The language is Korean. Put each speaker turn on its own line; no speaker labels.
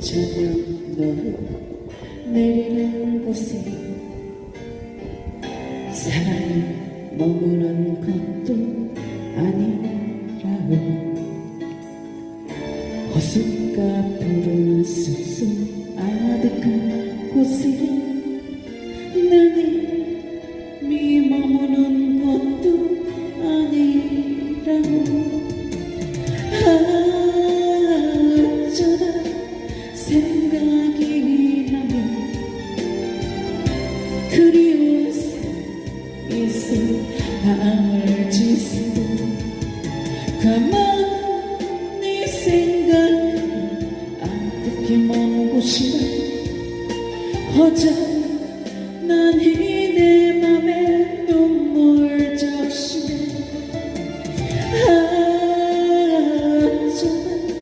저녁 너를 내리는 곳에 사랑이 머무는 것도 아니라고. 호숫가 푸른 숲속 아득한 곳에 나님이 머무는 것도 아니라고 그리울 수 있어 밤을 지새도 가만히 생각해 아득히 먼 곳이라. 난